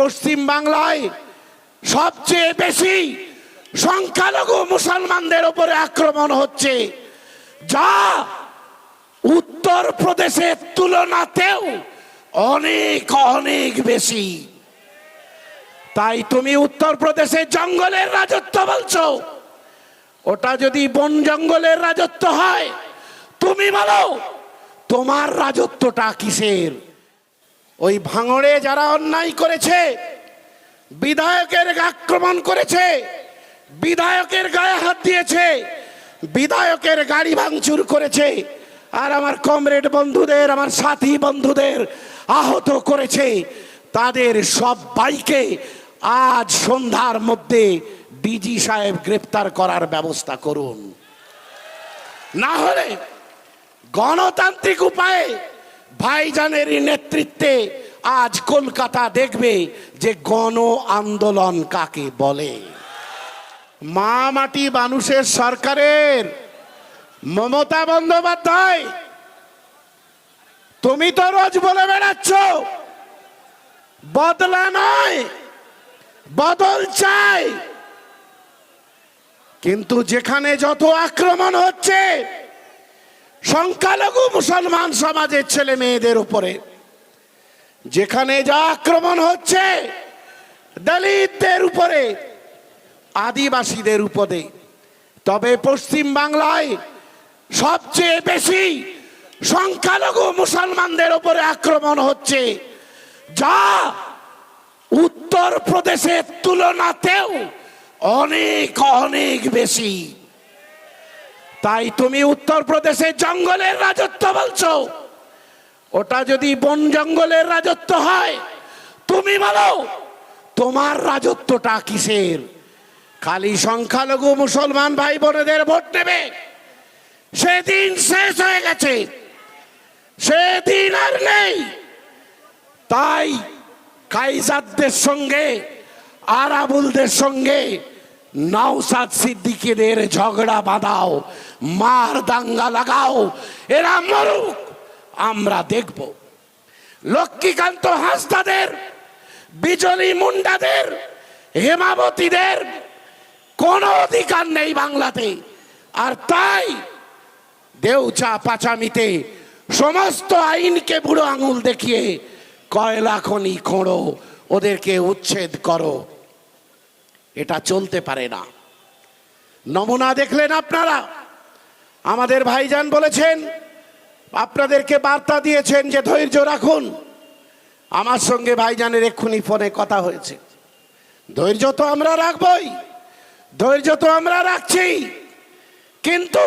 পশ্চিম বাংলায় সবচেয়ে বেশি সংখ্যালঘু মুসলমানদের উপরে আক্রমণ হচ্ছে, যা উত্তর প্রদেশের তুলনাতেও অনেক অনেক বেশি। তাই তুমি উত্তর প্রদেশের জঙ্গলের রাজত্ব বলছো, ওটা যদি বন জঙ্গলের রাজত্ব হয়, তুমি বলো তোমার রাজত্বটা কিসের? ওই ভাঙড়ে যারা অন্যায় করেছে, বিধায়কের আক্রমণ করেছে, বিধায়কের গায়ে হাত দিয়েছে, বিধায়কের গাড়ি ভাঙচুর করেছে, আর আমার কমরেড বন্ধুদের, আমার সাথী বন্ধুদের আহত করেছে। তাদের সব বাইকে আজ সন্ধ্যার মধ্যে ডিজি সাহেব গ্রেপ্তার করার ব্যবস্থা করুন। না হলে গণতান্ত্রিক উপায়ে ভাইজানের নেতৃত্বে আজ কলকাতা দেখবে যে গণ আন্দোলন কাকে বলে। মা মাটি মানুষের সরকারের, মমতা বন্দ্যোপাধ্যায়, তুমি তো রোজ বলে বেড়াচ্ছ, বদলা নয়, বদল চাই। কিন্তু যেখানে যত আক্রমণ হচ্ছে সংখ্যালঘু মুসলমান সমাজের ছেলে মেয়েদের উপরে। যেখানে যা আক্রমণ হচ্ছে, দলিতদের উপরে, আদিবাসীদের উপরে। তবে পশ্চিম বাংলায় সবচেয়ে বেশি সংখ্যালঘু মুসলমানদের উপরে আক্রমণ হচ্ছে, যা উত্তর প্রদেশের তুলনাতেও অনেক অনেক বেশি। তাই তুমি উত্তর প্রদেশের জঙ্গলের রাজত্ব বলছো। ওটা যদি বন জঙ্গলের রাজত্ব হয়, তুমি বলো, তোমার রাজত্বটা কিসের? খালি সংখ্যালঘু মুসলমান ভাই বোনেদের ভোট নেবে সেদিন শেষ হয়ে গেছে। সেদিন আর নেই। তাই কাইজাদদের সঙ্গে, আরাবুলদের সঙ্গে নাওসাদ সিদ্দিকীদের ঝগড়া বাঁধাও, মার দাঙ্গা লাগাও, এরা মরুক, আমরা দেখব। লক্ষ্মীকান্ত হাসদাদের, বিজলি মুন্ডাদের, হেমাবতীদের কোনো অধিকার নেই বাংলাতে। আর তাই দেউচা পাচামিতে সমস্ত আইনকে বুড়ো আঙুল দেখিয়ে কয়লা খনি খোঁড়ো, ওদেরকে উচ্ছেদ করো। এটা চলতে পারে না। নমুনা দেখলেন আপনারা? আমাদের ভাইজান বলেছেন, আপনাদেরকে বার্তা দিয়েছেন যে ধৈর্য রাখুন। আমার সঙ্গে ভাইজানের এক্ষুনি ফোনে কথা হয়েছে। ধৈর্য তো আমরা রাখবই, ধৈর্য তো আমরা রাখছি। কিন্তু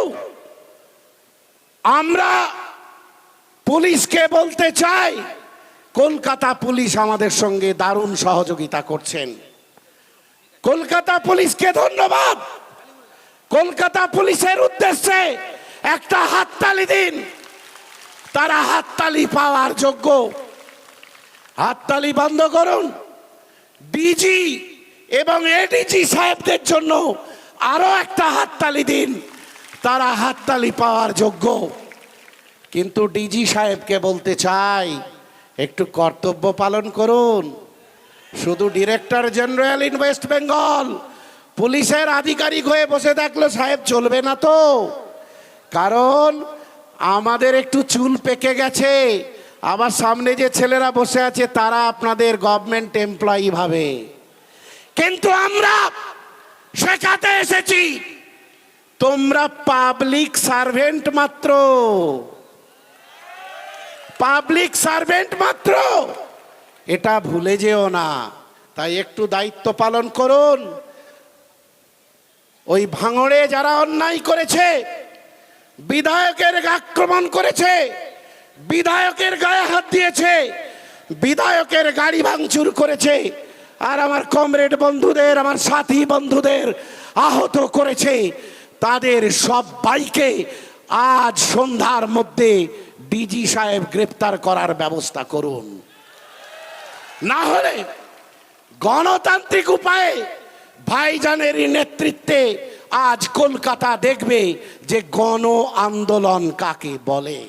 আমরা পুলিশকে বলতে চাই, কলকাতা পুলিশ আমাদের সঙ্গে দারুণ সহযোগিতা করছেন। কলকাতা পুলিশকে ধন্যবাদ। কলকাতা পুলিশের উদ্দেশ্যে একটা হাততালি দিন। তারা হাততালি পাওয়ার যোগ্য। হাততালি বন্ধ করুন। ডিজি এবং এডিজি সাহেবদের জন্য আরও একটা হাততালি দিন। তারা হাততালি পাওয়ার যোগ্য। কিন্তু ডিজি সাহেবকে বলতে চাই, একটু কর্তব্য পালন করুন। শুধু director general in West Bengal. পুলিশের আধিকারিক হয়ে বসে থাকলে সাহেব চলবে না তো। কারণ আমাদের একটু চুল পেকে গেছে। আমার সামনে যে ছেলেরা বসে আছে, তারা আপনাদের গভর্নমেন্ট এমপ্লয়ি ভাবে। কিন্তু আমরা শেখাতে এসেছি, তোমরা পাবলিক সার্ভেন্ট মাত্র। পাবলিক সার্ভেন্ট মাত্র। এটা ভুলে যেও না। তাই একটু দায়িত্ব পালন করুন। ওই ভাঙড়ে যারা অন্যায় করেছে, বিধায়কের আক্রমণ করেছে, বিধায়কের গায়ে হাত দিয়েছে, বিধায়কের গাড়ি ভাঙচুর করেছে, আর আমার কমরেড বন্ধুদের, আমার সাথী বন্ধুদের আহত করেছে। তাদের সবাইকে আজ সন্ধ্যার মধ্যে ডিজি সাহেব গ্রেপ্তার করার ব্যবস্থা করুন। না হলে গণতান্ত্রিক উপায়ে ভাইজানের নেতৃত্বে আজ কলকাতা দেখবে যে গণ আন্দোলন কাকে বলে।